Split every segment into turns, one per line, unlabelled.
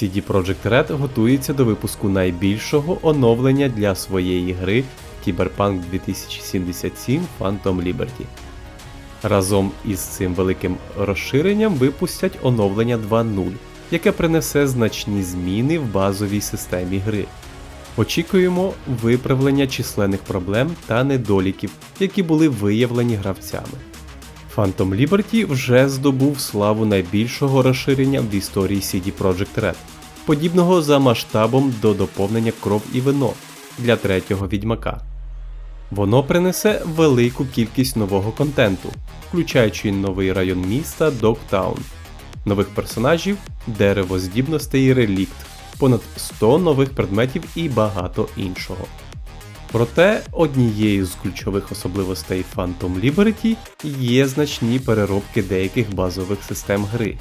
CD Projekt Red готується до випуску найбільшого оновлення для своєї гри Cyberpunk 2077 Phantom Liberty. Разом із цим великим розширенням випустять оновлення 2.0, яке принесе значні зміни в базовій системі гри. Очікуємо виправлення численних проблем та недоліків, які були виявлені гравцями. Phantom Liberty вже здобув славу найбільшого розширення в історії CD Projekt Red, подібного за масштабом до доповнення кров і вино для третього відьмака. Воно принесе велику кількість нового контенту, включаючи новий район міста Догтаун, нових персонажів, дерево здібностей і релікт, понад 100 нових предметів і багато іншого. Проте однією з ключових особливостей Phantom Liberty є значні переробки деяких базових систем гри.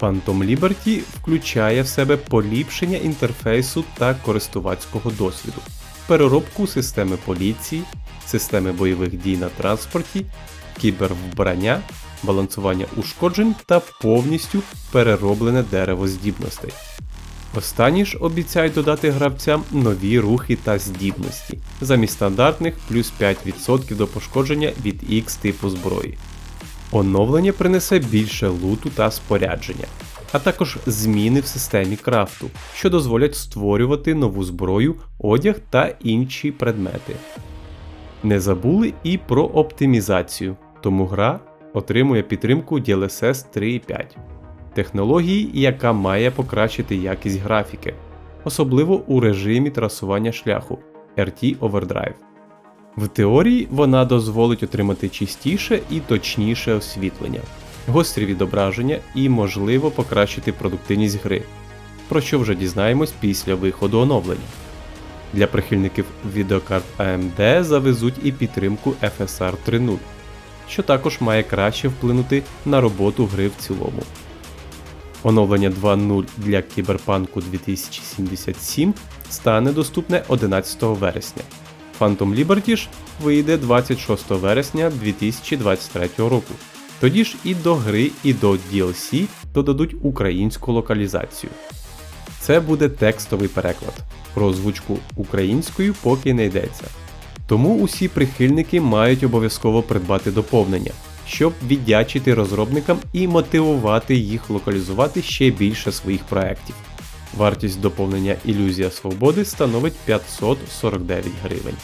Phantom Liberty включає в себе поліпшення інтерфейсу та користувацького досвіду, переробку системи поліції, системи бойових дій на транспорті, кібервбрання, балансування ушкоджень та повністю перероблене дерево здібностей. Останні ж обіцяють додати гравцям нові рухи та здібності, замість стандартних плюс 5% до пошкодження від X типу зброї. Оновлення принесе більше луту та спорядження, а також зміни в системі крафту, що дозволять створювати нову зброю, одяг та інші предмети. Не забули і про оптимізацію, тому гра отримує підтримку DLSS 3.5 технології, яка має покращити якість графіки, особливо у режимі трасування шляху RT Overdrive. В теорії вона дозволить отримати чистіше і точніше освітлення, гострі відображення і, можливо, покращити продуктивність гри, про що вже дізнаємось після виходу оновлення. Для прихильників відеокарт AMD завезуть і підтримку FSR 3.0, що також має краще вплинути на роботу гри в цілому. Оновлення 2.0 для Кіберпанку 2077 стане доступне 11 вересня. Phantom Liberty ж вийде 26 вересня 2023 року. Тоді ж і до гри, і до DLC додадуть українську локалізацію. Це буде текстовий переклад. Про озвучку українською поки не йдеться. Тому усі прихильники мають обов'язково придбати доповнення, щоб віддячити розробникам і мотивувати їх локалізувати ще більше своїх проєктів. Вартість доповнення Ілюзія Свободи становить 549 гривень.